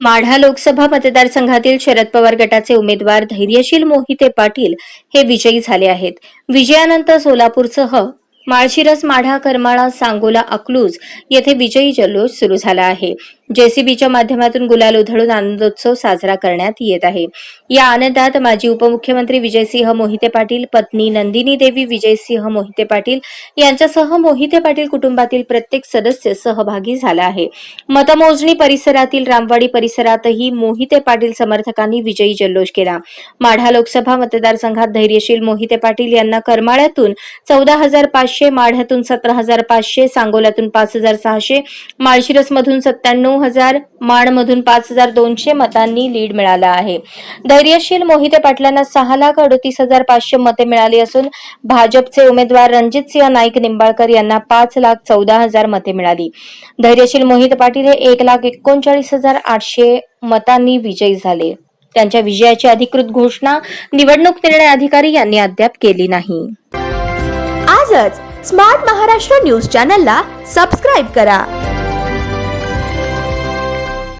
माढा लोकसभा मतदारसंघातील शरद पवार गटाचे उमेदवार धैर्यशील मोहिते पाटील हे विजयी झाले आहेत. विजयानंतर सोलापूरसह माळशिरस माढा करमाळा सांगोला अकलूज येथे विजयी जल्लोष सुरू झाला आहे. जेसीबीच्या माध्यमातून गुलाल उधळून आनंदोत्सव साजरा करण्यात येत आहे. या आनंदात माजी उपमुख्यमंत्री विजयसिंह मोहिते पाटील पत्नी नंदिनी देवी विजयसिंह मोहिते पाटील यांच्यासह मोहिते पाटील कुटुंबातील प्रत्येक सदस्य सहभागी झाला आहे. मतमोजणी परिसरातील रामवाडी परिसरातही मोहिते पाटील समर्थकांनी विजयी जल्लोष केला. माढा लोकसभा मतदारसंघात धैर्यशील मोहिते पाटील यांना करमाळ्यातून चौदा हजार पाचशे माढ्यातून सतरा हजार पाचशे सांगोल्यातून पाच हजार सहाशे माळशिरसमधून सत्त्याण्णव हजार माणमधून पाच हजार दोनशे मतांनी लीड मिळाला आहे. धैर्यशील मोहिते पाटलांना सहा लाख अडतीस हजार पाचशे मते मिळाली असून भाजपचे उमेदवार रणजित सिंह नाईक निंबाळकर यांना पाच लाख चौदा हजार मते मिळाली. धैर्यशील मोहित पाटील हे एक लाख एकोणचाळीस हजार आठशे मतांनी विजयी झाले. त्यांच्या विजयाची अधिकृत घोषणा निवडणूक निर्णय अधिकारी यांनी अद्याप केली नाही. आजच स्मार्ट महाराष्ट्र न्यूज चॅनलला सबस्क्राईब करा.